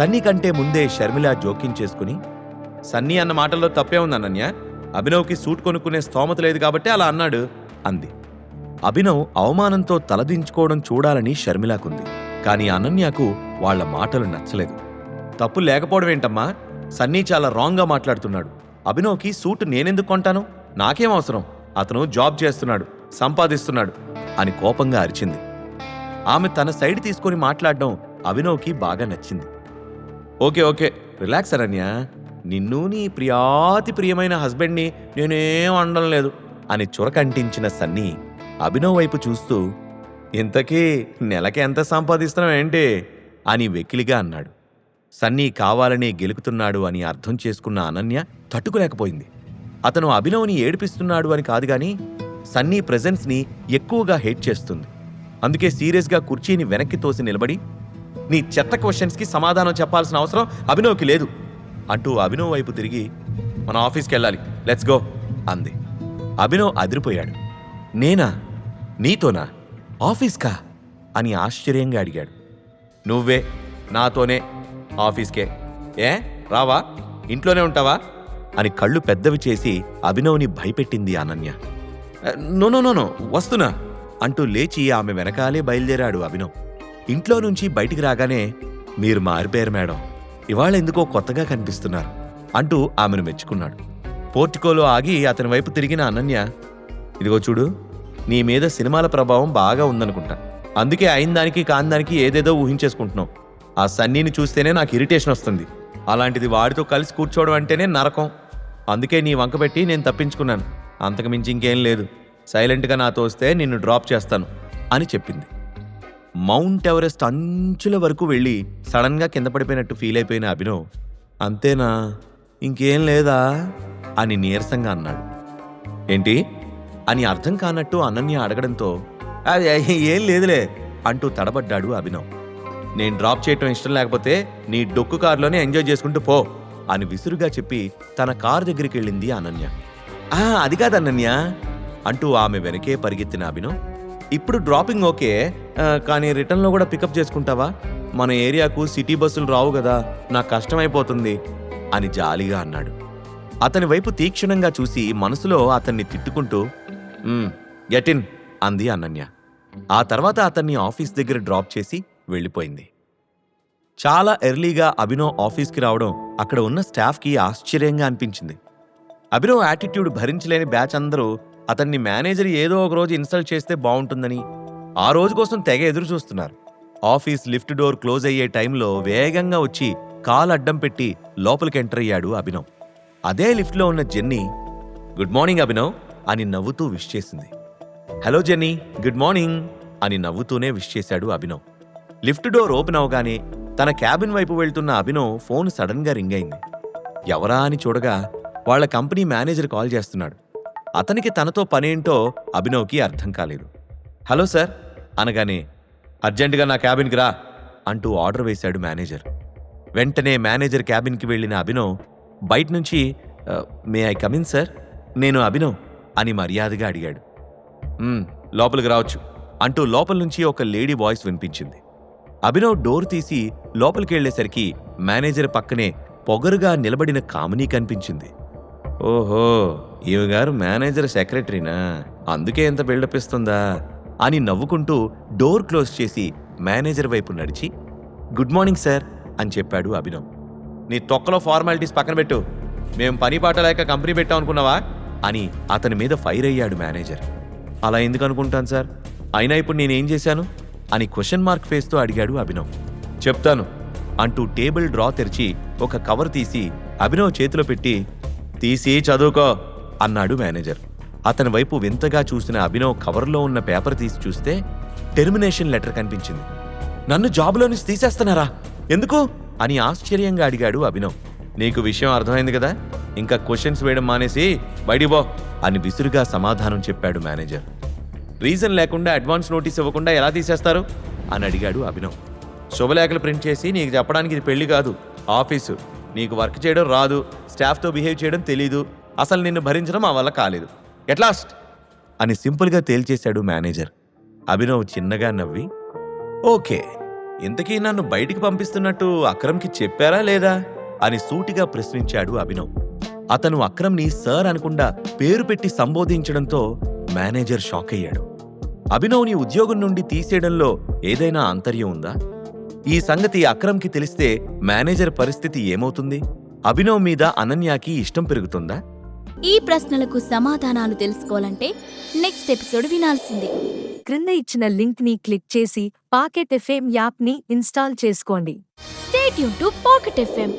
సన్నీ కంటే ముందే షర్మిల జోక్యం చేసుకుని సన్నీ అన్న మాటల్లో తప్పే ఉంది అనన్య. అభినవ్కి సూట్ కొనుక్కునే స్తోమత లేదు కాబట్టి అలా అన్నాడు అంది. అభినవ్ అవమానంతో తలదించుకోవడం చూడాలని షర్మిలాకుంది. కానీ అనన్యకు వాళ్ళ మాటలు నచ్చలేదు. తప్పు లేకపోవడం ఏంటమ్మా? సన్నీ చాలా రాంగ్గా మాట్లాడుతున్నాడు. అభినవ్కి సూట్ నేనెందుకు కొంటాను? నాకేం అవసరం? అతను జాబ్ చేస్తున్నాడు సంపాదిస్తున్నాడు అని కోపంగా అరిచింది. ఆమె తన సైడ్ తీసుకొని మాట్లాడడం అభినవ్కి బాగా నచ్చింది. Okay okay. రిలాక్స్ అనన్య నిన్ను నీ ప్రియాతి ప్రియమైన హస్బెండ్ని నేనేం అనడం లేదు అని చురకంటించిన సన్నీ అభినవ్ వైపు చూస్తూ ఇంతకీ నెలకి ఎంత సంపాదిస్తున్నావు ఏంటి? అని వెకిలిగా అన్నాడు. సన్నీ కావాలనే గెలుకుతున్నాడు అని అర్థం చేసుకున్న అనన్య తట్టుకోలేకపోయింది. అతను అభినవ్ని ఏడిపిస్తున్నాడు అని కాదు గాని సన్నీ ప్రెజెన్స్ని ఎక్కువగా హేట్ చేస్తుంది. అందుకే సీరియస్గా కుర్చీని వెనక్కి తోసి నిలబడి నీ చెత్త క్వశ్చన్స్కి సమాధానం చెప్పాల్సిన అవసరం అభినవ్కి లేదు. అంటూ అభినవ్ వైపు తిరిగి మన ఆఫీస్కి వెళ్ళాలి లెట్స్ గో అంది. అభినవ్ అదిరిపోయాడు. నేనా? నీతోనా? ఆఫీస్కా? అని ఆశ్చర్యంగా అడిగాడు. నువ్వే నాతోనే ఆఫీస్కే. ఏ? రావా? ఇంట్లోనే ఉంటావా? అని కళ్ళు పెద్దవి చేసి అభినవ్ని భయపెట్టింది అనన్య. నో నో నో వస్తున్నా అంటూ లేచి ఆమె వెనకాలే బయలుదేరాడు అభినవ్. ఇంట్లో నుంచి బయటికి రాగానే మీరు మారిపోయారు మేడం. ఇవాళ ఎందుకో కొత్తగా కనిపిస్తున్నారు అంటూ ఆమెను మెచ్చుకున్నాడు. పోర్టికోలో ఆగి అతని వైపు తిరిగిన అనన్య ఇదిగో చూడు నీ మీద సినిమాల ప్రభావం బాగా ఉందనుకుంటా. అందుకే అయిన దానికి కానిదానికి ఏదేదో ఊహించేసుకుంటున్నావు. ఆ సన్నీని చూస్తేనే నాకు ఇరిటేషన్ వస్తుంది. అలాంటిది వాడితో కలిసి కూర్చోవడం అంటేనే నరకం. అందుకే నీ వంక పెట్టి నేను తప్పించుకున్నాను. అంతకు మించి ఇంకేం లేదు. సైలెంట్గా నాతో వస్తే నిన్ను డ్రాప్ చేస్తాను అని చెప్పింది. మౌంట్ ఎవరెస్ట్ అంచుల వరకు వెళ్ళి సడన్గా కింద పడిపోయినట్టు ఫీల్ అయిపోయిన అభినవ్ అంతేనా? ఇంకేం లేదా? అని నీరసంగా అన్నాడు. ఏంటి? అని అర్థం కానట్టు అనన్య అడగడంతో అది ఏం లేదులే అంటూ తడబడ్డాడు అభినవ్. నేను డ్రాప్ చేయటం ఇష్టం లేకపోతే నీ డొక్కు కారులోనే ఎంజాయ్ చేసుకుంటూ పో అని విసురుగా చెప్పి తన కారు దగ్గరికి వెళ్ళింది అనన్య. అది కాదు అనన్య అంటూ ఆమె వెనకే పరిగెత్తిన అభినవ్ ఇప్పుడు డ్రాపింగ్ ఓకే కానీ రిటర్న్లో కూడా పికప్ చేసుకుంటావా? మన ఏరియాకు సిటీ బస్సులు రావు కదా నాకు కష్టమైపోతుంది అని జాలిగా అన్నాడు. అతని వైపు తీక్షణంగా చూసి మనసులో అతన్ని తిట్టుకుంటూ గెట్ ఇన్ అంది అనన్య. ఆ తర్వాత అతన్ని ఆఫీస్ దగ్గర డ్రాప్ చేసి వెళ్ళిపోయింది. చాలా ఎర్లీగా అభినవ్ ఆఫీస్కి రావడం అక్కడ ఉన్న స్టాఫ్కి ఆశ్చర్యంగా అనిపించింది. అభినవ్ యాటిట్యూడ్ భరించలేని బ్యాచ్ అందరూ అతన్ని మేనేజర్ ఏదో ఒక రోజు ఇన్స్టాల్ చేస్తే బాగుంటుందని ఆ రోజు కోసం తెగ ఎదురు చూస్తున్నారు. ఆఫీస్ లిఫ్ట్ డోర్ క్లోజ్ అయ్యే టైంలో వేగంగా వచ్చి కాల్ అడ్డం పెట్టి లోపలికి ఎంటర్ అయ్యాడు అభినవ్. అదే లిఫ్ట్లో ఉన్న జెన్నీ గుడ్ మార్నింగ్ అభినవ్ అని నవ్వుతూ విష్ చేసింది. హలో జెన్నీ గుడ్ మార్నింగ్ అని నవ్వుతూనే విష్ చేశాడు అభినవ్. లిఫ్ట్ డోర్ ఓపెన్ అవగానే తన క్యాబిన్ వైపు వెళ్తున్న అభినవ్ ఫోన్ సడన్గా రింగ్ అయింది. ఎవరా అని చూడగా వాళ్ళ కంపెనీ మేనేజర్ కాల్ చేస్తున్నాడు. అతనికి తనతో పనేంటో అభినవ్కి అర్థం కాలేదు. హలో సార్ అనగానే అర్జెంటుగా నా క్యాబిన్కి రా అంటూ ఆర్డర్ వేశాడు మేనేజర్. వెంటనే మేనేజర్ క్యాబిన్కి వెళ్ళిన అభినవ్ బయట నుంచి మే ఐ కమిన్ సార్ నేను అభినవ్ అని మర్యాదగా అడిగాడు. లోపలికి రావచ్చు అంటూ లోపల నుంచి ఒక లేడీ వాయిస్ వినిపించింది. అభినవ్ డోర్ తీసి లోపలికి వెళ్ళేసరికి మేనేజర్ పక్కనే పొగరుగా నిలబడిన కామిని కనిపించింది. ఓహో ఈమె గారు మేనేజర్ సెక్రటరీనా? అందుకే ఇంత బిల్డప్ ఇస్తుందా? అని నవ్వుకుంటూ డోర్ క్లోజ్ చేసి మేనేజర్ వైపు నడిచి గుడ్ మార్నింగ్ సార్ అని చెప్పాడు అభినవ్. నీ తొక్కలో ఫార్మాలిటీస్ పక్కన పెట్టు. మేం పని పాట లేక కంపెనీ పెట్టాం అనుకున్నావా? అని అతని మీద ఫైర్ అయ్యాడు మేనేజర్. అలా ఎందుకు అనుకుంటాను సార్? అయినా ఇప్పుడు నేనేం చేశాను? అని క్వశ్చన్ మార్క్ ఫేస్తో అడిగాడు అభినవ్. చెప్తాను అంటూ టేబుల్ డ్రా తెరిచి ఒక కవర్ తీసి అభినవ్ చేతిలో పెట్టి తీసి చదువుకో అన్నాడు మేనేజర్. అతని వైపు వింతగా చూసిన అభినవ్ కవర్లో ఉన్న పేపర్ తీసి చూస్తే టెర్మినేషన్ లెటర్ కనిపించింది. నన్ను జాబ్లో నుంచి తీసేస్తున్నారా? ఎందుకు? అని ఆశ్చర్యంగా అడిగాడు అభినవ్. నీకు విషయం అర్థమైంది కదా? ఇంకా క్వశ్చన్స్ వేయడం మానేసి బయటికి అని విసురుగా సమాధానం చెప్పాడు మేనేజర్. రీజన్ లేకుండా అడ్వాన్స్ నోటీస్ ఇవ్వకుండా ఎలా తీసేస్తారు? అని అడిగాడు అభినవ్. శుభలేఖలు ప్రింట్ చేసి నీకు చెప్పడానికి ఇది పెళ్ళి కాదు ఆఫీసు. నీకు వర్క్ చేయడం రాదు స్టాఫ్తో బిహేవ్ చేయడం తెలీదు అసలు నిన్ను భరించడం మా వల్ల కాలేదు. ఎట్లాస్ట్ అని సింపుల్గా తేల్చేశాడు మేనేజర్. అభినవ్ చిన్నగా నవ్వి ఓకే ఇంతకీ నన్ను బయటికి పంపిస్తున్నట్టు అక్రమ్కి చెప్పారా లేదా? అని సూటిగా ప్రశ్నించాడు అభినవ్. అతను అక్రమ్ని సార్ అనకుండా పేరు పెట్టి సంబోధించడంతో మేనేజర్ షాక్ అయ్యాడు అభినవ్ని ఉద్యోగం నుండి తీసేయడంలో ఏదైనా అంతర్యం ఉందా? ఈ సంగతి అక్రమ్కి తెలిస్తే మేనేజర్ పరిస్థితి ఏమవుతుంది? అభినవ్ మీద అనన్యాకి ఇష్టం పెరుగుతుందా? ఈ ప్రశ్నలకు సమాధానాలు తెలుసుకోవాలంటే నెక్స్ట్ ఎపిసోడ్ వినాల్సిందే. క్రింద ఇచ్చిన లింక్ని క్లిక్ చేసి పాకెట్ ఎఫ్ఎం యాప్ని ఇన్స్టాల్ చేసుకోండి. స్టేట్ యూన్ టు పాకెట్ ఎఫ్ఎం